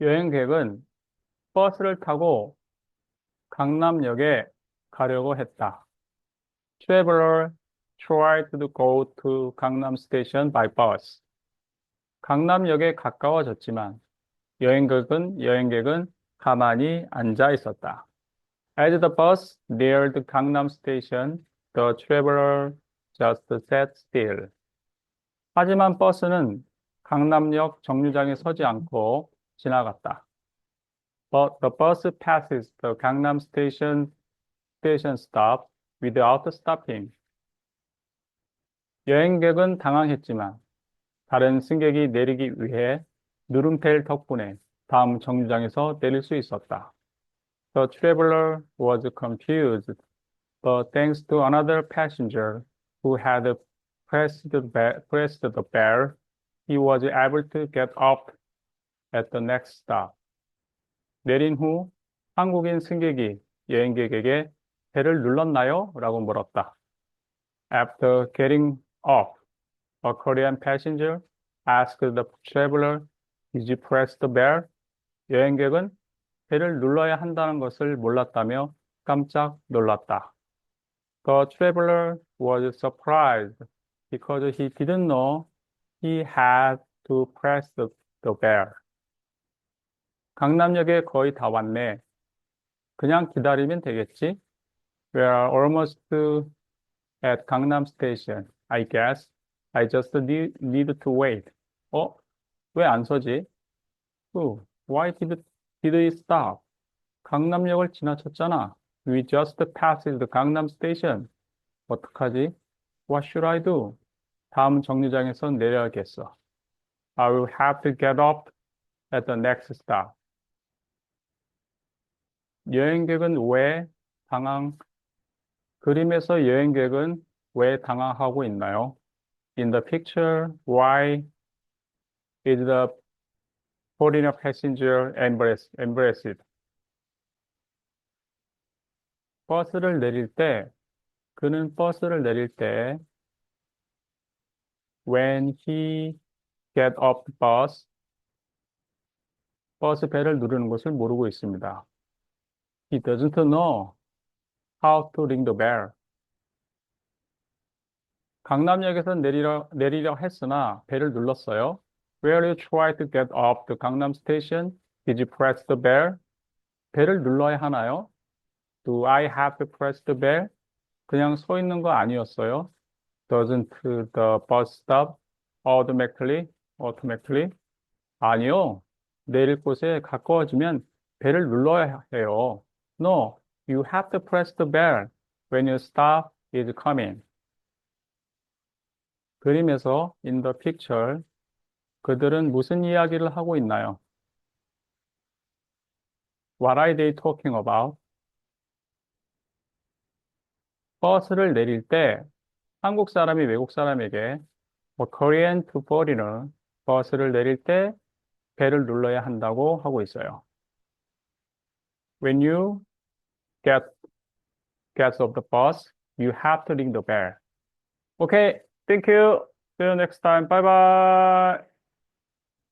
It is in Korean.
여행객은 버스를 타고 강남역에 가려고 했다. Traveler tried to go to Gangnam Station by bus. 강남역에 가까워졌지만 여행객은 여행객은 가만히 앉아 있었다. As the bus neared Gangnam Station, the traveler just sat still. 하지만 버스는 강남역 정류장에 서지 않고 지나갔다. But the bus passes the Gangnam Station station stop without stopping. 여행객은 당황했지만 다른 승객이 내리기 위해 누름텔 덕분에 다음 정류장에서 내릴 수 있었다. The traveler was confused, but thanks to another passenger who had pressed the bell, pressed the bell, he was able to get up at the next stop. 내린 후 한국인 승객이 여행객에게 벨을 눌렀나요? 라고 물었다. After getting off, a Korean passenger asked the traveler, Did you press the bell? 여행객은 벨을 눌러야 한다는 것을 몰랐다며 깜짝 놀랐다. The traveler was surprised because he didn't know he had to press the, the bell. 강남역에 거의 다 왔네. 그냥 기다리면 되겠지? We are almost at Gangnam Station. I guess I just need, need to wait. 어? 왜 안 서지? Who? Why did, did it stop? 강남역을 지나쳤잖아. We just passed the Gangnam Station. 어떡하지? What should I do? 다음 정류장에서 내려야겠어. I will have to get up at the next stop. 여행객은 왜 당황, 그림에서 여행객은 왜 당황하고 있나요? In the picture, why is the foreigner passenger embarrassed? 버스를 내릴 때, 그는 버스를 내릴 때, when he get off the bus, 버스 벨을 누르는 것을 모르고 있습니다. He doesn't know how to ring the bell. 강남역에서 내리려, 내리려 했으나 벨을 눌렀어요. Where you try to get off the Gangnam Station? Did you press the bell? 벨을 눌러야 하나요? Do I have to press the bell? 그냥 서 있는 거 아니었어요? Doesn't the bus stop automatically? automatically? 아니요. 내릴 곳에 가까워지면 벨을 눌러야 해요. No, you have to press the bell when your stop is coming. 그림에서 in the picture 그들은 무슨 이야기를 하고 있나요? What are they talking about? 버스를 내릴 때 한국 사람이 외국 사람에게 a Korean to foreigner 버스를 내릴 때 벨을 눌러야 한다고 하고 있어요. When you get get off the bus, you have to ring the bell. Okay, thank you. See you next time. Bye bye.